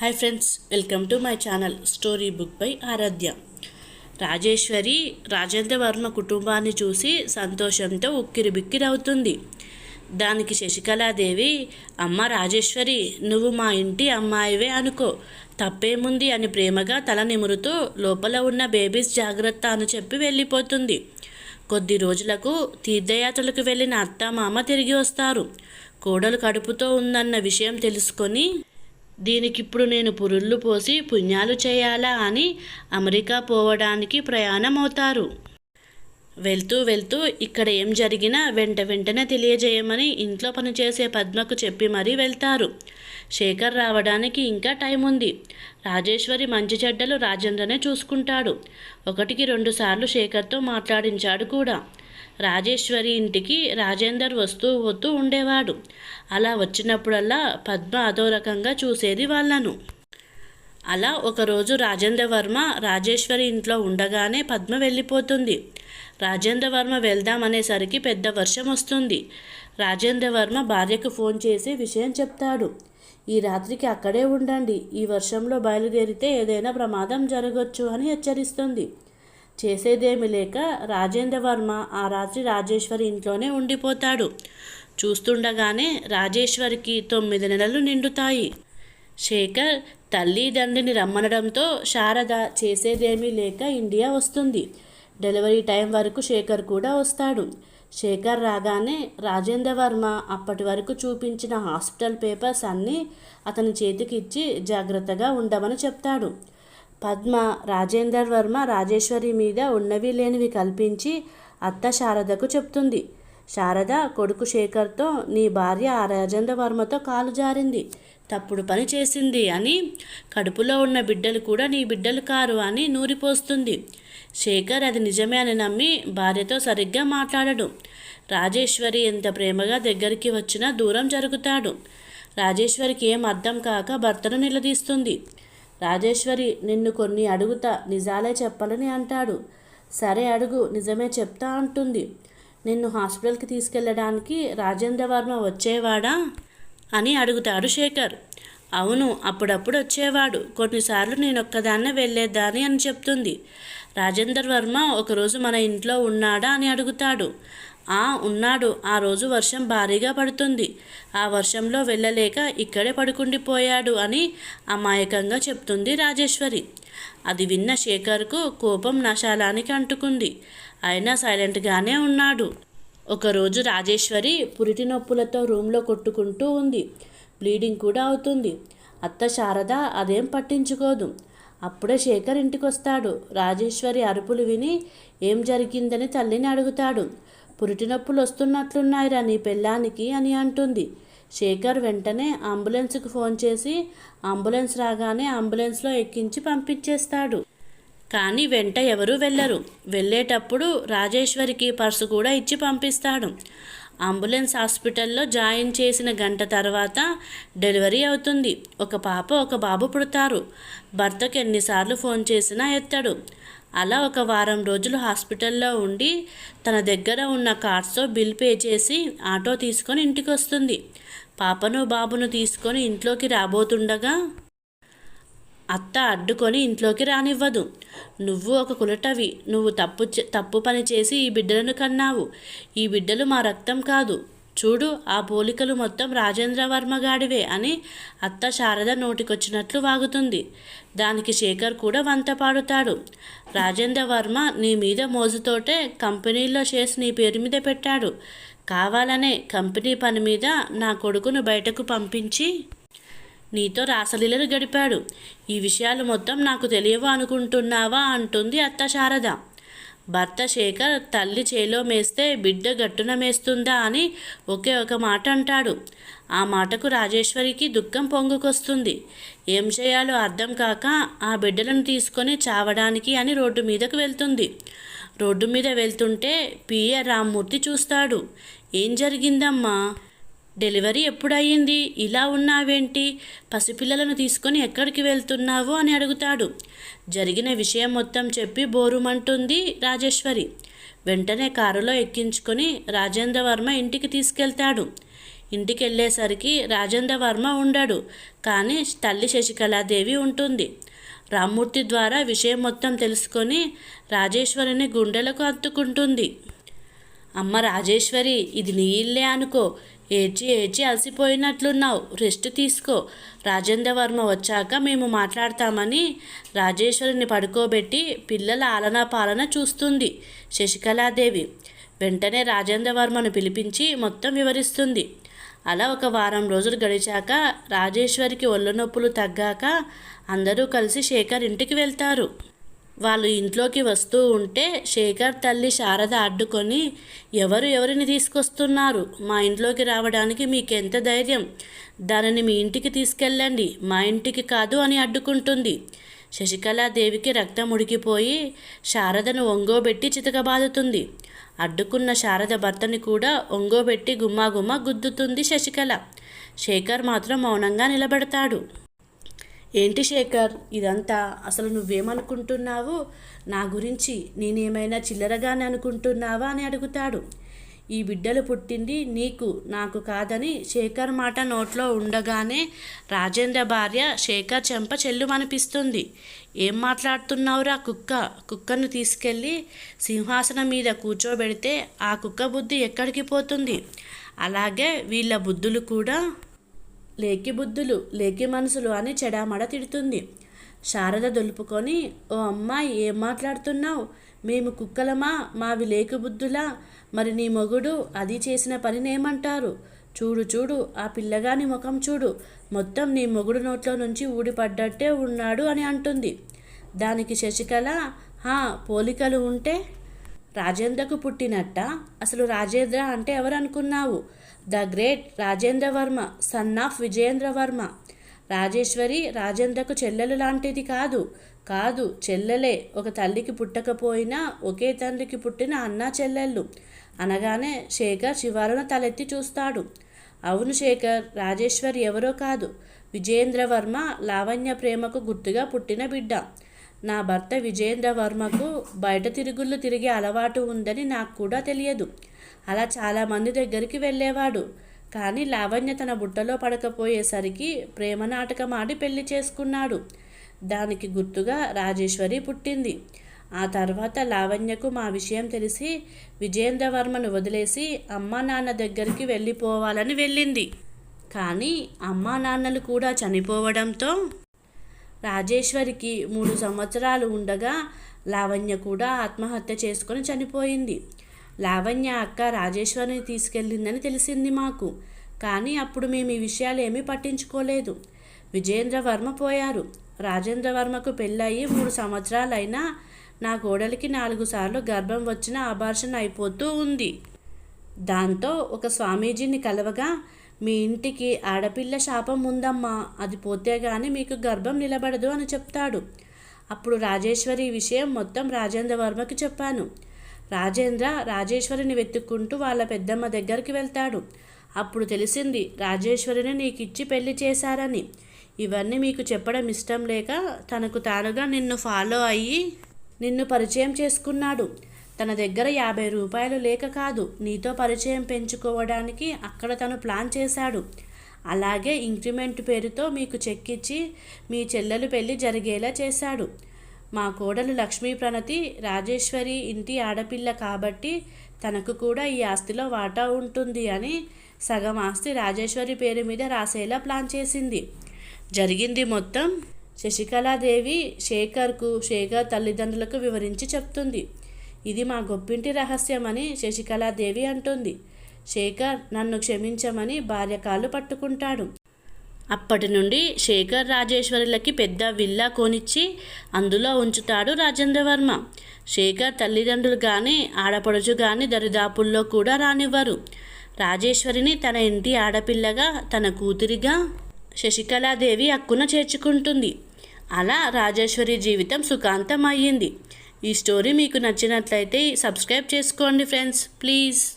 Hi friends welcome to my channel story book by Aaradhya. Rajeshwari Rajendra Varma కుటుంబాన్ని చూసి సంతోషంతో ఉక్కిరిబిక్కిరవుతుంది దానికి శశికళాదేవి అమ్మ రాజేశ్వరి నువ్వు మా ఇంటి అమ్మాయివే అనుకో. తప్పేముంది? అని ప్రేమగా తల నిమురుతూ లోపల ఉన్న బేబీస్ జాగ్రత్త అని చెప్పి వెళ్ళిపోతుంది. కొద్ది రోజులకు తీర్థయాత్రలకు వెళ్ళిన అత్త మామ తిరిగి వస్తారు. కోడలు కడుపుతో ఉందన్న విషయం తెలుసుకొని దీనికిప్పుడు నేను పురుళ్ళు పోసి పుణ్యాలు చేయాలా అని అమెరికా పోవడానికి ప్రయాణం అవుతారు వెళ్తూ వెళ్తూ ఇక్కడ ఏం జరిగినా వెంట వెంటనే తెలియజేయమని ఇంట్లో పనిచేసే పద్మకు చెప్పి మరీ వెళ్తారు. శేఖర్ రావడానికి ఇంకా టైం ఉంది రాజేశ్వరి మంచి చెడ్డలు రాజేంద్రనే చూసుకుంటాడు. ఒకటికి రెండు సార్లు శేఖర్తో మాట్లాడించాడు కూడా. రాజేశ్వరి ఇంటికి రాజేందర్ వస్తూ పోతూ ఉండేవాడు. అలా వచ్చినప్పుడల్లా పద్మ అదో రకంగా చూసేది వాళ్ళను. అలా ఒకరోజు రాజేంద్ర వర్మ రాజేశ్వరి ఇంట్లో ఉండగానే పద్మ వెళ్ళిపోతుంది. రాజేంద్ర వర్మ వెళ్దామనేసరికి పెద్ద వర్షం వస్తుంది. రాజేంద్ర వర్మ భార్యకు ఫోన్ చేసి విషయం చెప్తాడు. ఈ రాత్రికి అక్కడే ఉండండి. ఈ వర్షంలో బయలుదేరితే ఏదైనా ప్రమాదం జరగచ్చు అని హెచ్చరిస్తుంది. చేసేదేమి లేక రాజేంద్ర వర్మ ఆ రాత్రి రాజేశ్వరి ఇంట్లోనే ఉండిపోతాడు. చూస్తుండగానే రాజేశ్వరికి తొమ్మిది నెలలు నిండుతాయి. శేఖర్ తల్లిదండ్రిని రమ్మనడంతో శారద చేసేదేమీ లేక ఇండియా వస్తుంది. డెలివరీ టైం వరకు శేఖర్ కూడా వస్తాడు. శేఖర్ రాగానే రాజేంద్ర వర్మ అప్పటి వరకు చూపించిన హాస్పిటల్ పేపర్స్ అన్నీ అతని చేతికి ఇచ్చి జాగ్రత్తగా ఉండమని చెప్తాడు. పద్మ రాజేందర్ వర్మ రాజేశ్వరి మీద ఉన్నవి లేనివి కల్పించి అత్త శారదకు చెప్తుంది. శారద కొడుకు శేఖర్తో నీ భార్య ఆ రాజేంద్ర వర్మతో కాలు జారింది. తప్పుడు పని చేసింది అని కడుపులో ఉన్న బిడ్డలు కూడా నీ బిడ్డలు కారు అని నూరిపోస్తుంది. శేఖర్ అది నిజమే అని నమ్మి భార్యతో సరిగ్గా మాట్లాడడు. రాజేశ్వరి ఎంత ప్రేమగా దగ్గరికి వచ్చినా దూరం జరుగుతాడు. రాజేశ్వరికి ఏం అర్థం కాక భర్తను నిలదీస్తుంది. రాజేశ్వరి నిన్ను కొన్ని అడుగుతా నిజాలే చెప్పాలని అంటాడు. సరే అడుగు నిజమే చెప్తా అంటుంది. నిన్ను హాస్పిటల్కి తీసుకెళ్ళడానికి రాజేంద్ర వర్మ వచ్చేవాడా? అని అడుగుతాడు శేఖర్. అవును అప్పుడప్పుడు వచ్చేవాడు. కొన్నిసార్లు నేను ఒక్కదాన్నే వెళ్ళేదాన్ని అని చెప్తుంది. రాజేందర్ వర్మ ఒకరోజు మన ఇంట్లో ఉన్నాడా? అని అడుగుతాడు. ఆ ఉన్నాడు. ఆ రోజు వర్షం భారీగా పడుతుంది. ఆ వర్షంలో వెళ్ళలేక ఇక్కడే పడుకుండిపోయాడు అని అమాయకంగా చెప్తుంది రాజేశ్వరి. అది విన్న శేఖర్కు కోపం నశాలానికి అంటుకుంది. అయినా సైలెంట్గానే ఉన్నాడు. ఒకరోజు రాజేశ్వరి పురిటి నొప్పులతో రూమ్లో కొట్టుకుంటూ ఉంది. బ్లీడింగ్ కూడా అవుతుంది. అత్త శారద అదేం పట్టించుకోదు. అప్పుడే శేఖర్ ఇంటికొస్తాడు. రాజేశ్వరి అరుపులు విని ఏం జరిగిందని తల్లిని అడుగుతాడు. పురిటి నొప్పులు వస్తున్నట్లున్నాయిరా నీ పెళ్ళానికి అని అంటుంది. శేఖర్ వెంటనే అంబులెన్స్కి ఫోన్ చేసి అంబులెన్స్ రాగానే అంబులెన్స్లో ఎక్కించి పంపించేస్తాడు. కానీ వెంట ఎవరూ వెళ్ళరు. వెళ్ళేటప్పుడు రాజేశ్వరికి పర్సు కూడా ఇచ్చి పంపిస్తాడు. అంబులెన్స్ హాస్పిటల్లో జాయిన్ చేసిన గంట తర్వాత డెలివరీ అవుతుంది. ఒక పాప ఒక బాబు పుడతారు. భర్తకు ఎన్నిసార్లు ఫోన్ చేసినా ఎత్తాడు. అలా ఒక వారం రోజులు హాస్పిటల్లో ఉండి తన దగ్గర ఉన్న కార్డ్స్తో బిల్ పే చేసి ఆటో తీసుకొని ఇంటికి వస్తుంది పాపను బాబును తీసుకొని ఇంట్లోకి రాబోతుండగా అత్త అడ్డుకొని ఇంట్లోకి రానివ్వదు. నువ్వు ఒక కులటవి. నువ్వు తప్పు తప్పు పని చేసి ఈ బిడ్డలను కన్నావు. ఈ బిడ్డలు మా రక్తం కాదు. చూడు ఆ పోలికలు మొత్తం రాజేంద్ర వర్మ గాడివే అని అత్త శారద నోటికొచ్చినట్లు వాగుతుంది. దానికి శేఖర్ కూడా వంత పాడుతాడు. రాజేంద్ర వర్మ నీ మీద మోజుతోటే కంపెనీలో షేర్స్ నీ పేరు మీద పెట్టాడు. కావాలనే కంపెనీ పని మీద నా కొడుకును బయటకు పంపించి నీతో రాసలీలలు గడిపాడు. ఈ విషయాలు మొత్తం నాకు తెలియవు అనుకుంటున్నావా? అంటుంది అత్త శారద. భర్త శేఖర్ తల్లి చేలో మేస్తే బిడ్డ గట్టున మేస్తుందా అని ఒకే ఒక మాట అంటాడు. ఆ మాటకు రాజేశ్వరికి దుఃఖం పొంగుకొస్తుంది. ఏం చేయాలో అర్థం కాక ఆ బిడ్డలను తీసుకొని చావడానికి అని రోడ్డు మీదకు వెళ్తుంది. రోడ్డు మీద వెళ్తుంటే పిఏ రామ్మూర్తి చూస్తాడు. ఏం జరిగిందమ్మా? డెలివరీ ఎప్పుడయ్యింది? ఇలా ఉన్నావేంటి? పసిపిల్లలను తీసుకొని ఎక్కడికి వెళ్తున్నావు అని అడుగుతాడు. జరిగిన విషయం మొత్తం చెప్పి బోరుమంటుంది రాజేశ్వరి. వెంటనే కారులో ఎక్కించుకొని రాజేంద్ర వర్మ ఇంటికి తీసుకెళ్తాడు. ఇంటికి వెళ్ళేసరికి రాజేంద్ర వర్మ ఉండడు కానీ తల్లి శశికళాదేవి ఉంటుంది. రామ్మూర్తి ద్వారా విషయం మొత్తం తెలుసుకొని రాజేశ్వరిని గుండెలకు అత్తుకుంటుంది. అమ్మ రాజేశ్వరి ఇది నీ ఇల్లే అనుకో. ఏడ్చి ఏడ్చి అలసిపోయినట్లున్నావు. రెస్ట్ తీసుకో. రాజేంద్ర వర్మ వచ్చాక మేము మాట్లాడతామని రాజేశ్వరిని పడుకోబెట్టి పిల్లల ఆలనా పాలన చూస్తుంది శశికళాదేవి. వెంటనే రాజేంద్ర వర్మను పిలిపించి మొత్తం వివరిస్తుంది. అలా ఒక వారం రోజులు గడిచాక రాజేశ్వరికి ఒళ్ళు నొప్పులు తగ్గాక అందరూ కలిసి శేఖర్ ఇంటికి వెళ్తారు. వాళ్ళు ఇంట్లోకి వస్తూ ఉంటే శేఖర్ తల్లి శారద అడ్డుకొని ఎవరు ఎవరిని తీసుకొస్తున్నారు? మా ఇంట్లోకి రావడానికి మీకెంత ధైర్యం? దానిని మీ ఇంటికి తీసుకెళ్ళండి. మా ఇంటికి కాదు అని అడ్డుకుంటుంది. శశికళాదేవికి రక్తం ఉడికిపోయి శారదను ఒంగోబెట్టి చితకబాదుతుంది. అడ్డుకున్న శారద భర్తని కూడా ఒంగోబెట్టి గుమ్మాగుమ్మ గుద్దుతుంది శశికళ. శేఖర్ మాత్రం మౌనంగా నిలబెడతాడు. ఏంటి శేఖర్? ఇదంతా అసలు నువ్వేమనుకుంటున్నావు? నా గురించి నేనేమైనా చిల్లరగానే అనుకుంటున్నావా అని అడుగుతాడు. ఈ బిడ్డలు పుట్టింది నీకు నాకు కాదని శేఖర్ మాట నోట్లో ఉండగానే రాజేంద్ర భార్య శేఖర్ చెంప చెల్లుమనిపిస్తుంది. ఏం మాట్లాడుతున్నావురా కుక్క? కుక్కను తీసుకెళ్ళి సింహాసనం మీద కూర్చోబెడితే ఆ కుక్క బుద్ధి ఎక్కడికి పోతుంది? అలాగే వీళ్ళ బుద్ధులు కూడా లేకి బుద్ధులు లేకి మనసులు అని చెడామడ తిడుతుంది. శారద దొలుపుకొని ఓ అమ్మాయి ఏం మాట్లాడుతున్నావు? మేము కుక్కలమా? మావి లేకు బుద్ధులా? మరి నీ మొగుడు అది చేసిన పనినేమంటారు? చూడు చూడు ఆ పిల్లగాని ముఖం చూడు. మొత్తం నీ మొగుడు నోట్లో నుంచి ఊడిపడ్డట్టే ఉన్నాడు అని అంటుంది. దానికి శశికళ హా పోలికలు ఉంటే? రాజేంద్రకు పుట్టినట్ట? అసలు రాజేంద్ర అంటే ఎవరనుకున్నావు? The great Rajendra Varma son of Vijayendra Varma. Rajeshwari రాజేంద్రకు చెల్లెలు లాంటిది కాదు. కాదు చెల్లెలే. ఒక తల్లికి పుట్టకపోయినా ఒకే తండ్రికి పుట్టిన అన్న చెల్లెళ్ళు. అనగానే శేఖర్ శివారును తలెత్తి చూస్తాడు. అవును శేఖర్ రాజేశ్వరి ఎవరో కాదు. విజయేంద్ర వర్మ లావణ్య ప్రేమకు గుర్తుగా పుట్టిన బిడ్డ. నా భర్త విజయేంద్ర వర్మకు బయట తిరుగుళ్ళు తిరిగే అలవాటు ఉందని నాకు కూడా తెలియదు. అలా చాలామంది దగ్గరికి వెళ్ళేవాడు. కానీ లావణ్య తన బుట్టలో పడకపోయేసరికి ప్రేమ నాటకం ఆడి పెళ్ళి చేసుకున్నాడు. దానికి గుర్తుగా రాజేశ్వరి పుట్టింది. ఆ తర్వాత లావణ్యకు మా విషయం తెలిసి విజేంద్రవర్మను వదిలేసి అమ్మా నాన్న దగ్గరికి వెళ్ళిపోవాలని వెళ్ళింది. కానీ అమ్మా నాన్నలు కూడా చనిపోవడంతో రాజేశ్వరికి మూడు సంవత్సరాలు ఉండగా లావణ్య కూడా ఆత్మహత్య చేసుకొని చనిపోయింది. లావణ్య అక్క రాజేశ్వరిని తీసుకెళ్ళిందని తెలిసింది మాకు. కానీ అప్పుడు మేము ఈ విషయాలు ఏమీ పట్టించుకోలేదు. విజయేంద్ర వర్మ పోయారు. రాజేంద్ర వర్మకు పెళ్ళయి మూడు సంవత్సరాలైనా నా కోడలికి నాలుగు సార్లు గర్భం వచ్చిన అబార్షన్ అయిపోతూ ఉంది. దాంతో ఒక స్వామీజీని కలవగా మీ ఇంటికి ఆడపిల్ల శాపం ఉందమ్మా. అది పోతే గాని మీకు గర్భం నిలబడదు అని చెప్తాడు. అప్పుడు రాజేశ్వరి విషయం మొత్తం రాజేంద్ర వర్మకి చెప్పాను. రాజేంద్ర రాజేశ్వరిని వెతుక్కుంటూ వాళ్ళ పెద్దమ్మ దగ్గరికి వెళ్తాడు. అప్పుడు తెలిసింది రాజేశ్వరిని నీకిచ్చి పెళ్ళి చేశారని. ఇవన్నీ మీకు చెప్పడం ఇష్టం లేక తనకు తానుగా నిన్ను ఫాలో అయ్యి నిన్ను పరిచయం చేసుకున్నాడు. తన దగ్గర యాభై రూపాయలు లేక కాదు నీతో పరిచయం పెంచుకోవడానికి అక్కడ తను ప్లాన్ చేశాడు. అలాగే ఇంక్రిమెంట్ పేరుతో మీకు చెక్కిచ్చి మీ చెల్లెలు పెళ్ళి జరిగేలా చేశాడు. మా కోడలు లక్ష్మీ ప్రణతి రాజేశ్వరి ఇంటి ఆడపిల్ల కాబట్టి తనకు కూడా ఈ ఆస్తిలో వాటా ఉంటుంది అని సగం ఆస్తి రాజేశ్వరి పేరు మీద రాసేలా ప్లాన్ చేసింది. జరిగింది మొత్తం శశికళాదేవి శేఖర్కు శేఖర్ తల్లిదండ్రులకు వివరించి చెప్తుంది. ఇది మా గొప్పింటి రహస్యమని శశికళాదేవి అంటుంది. శేఖర్ నన్ను క్షమించమని భార్య కాళ్ళు పట్టుకుంటాడు. అప్పటి నుండి శేఖర్ రాజేశ్వరులకి పెద్ద విల్లా కొనిచ్చి అందులో ఉంచుతాడు రాజేంద్రవర్మ. శేఖర్ తల్లిదండ్రులు కానీ ఆడపడుచు కానీ దరిదాపుల్లో కూడా రానివ్వరు. రాజేశ్వరిని తన ఇంటి ఆడపిల్లగా తన కూతురిగా శశికళాదేవి అక్కున చేర్చుకుంటుంది. అలా రాజేశ్వరి జీవితం సుఖాంతం అయ్యింది ఈ స్టోరీ మీకు నచ్చినట్లయితే సబ్స్క్రైబ్ చేసుకోండి ఫ్రెండ్స్. ప్లీజ్.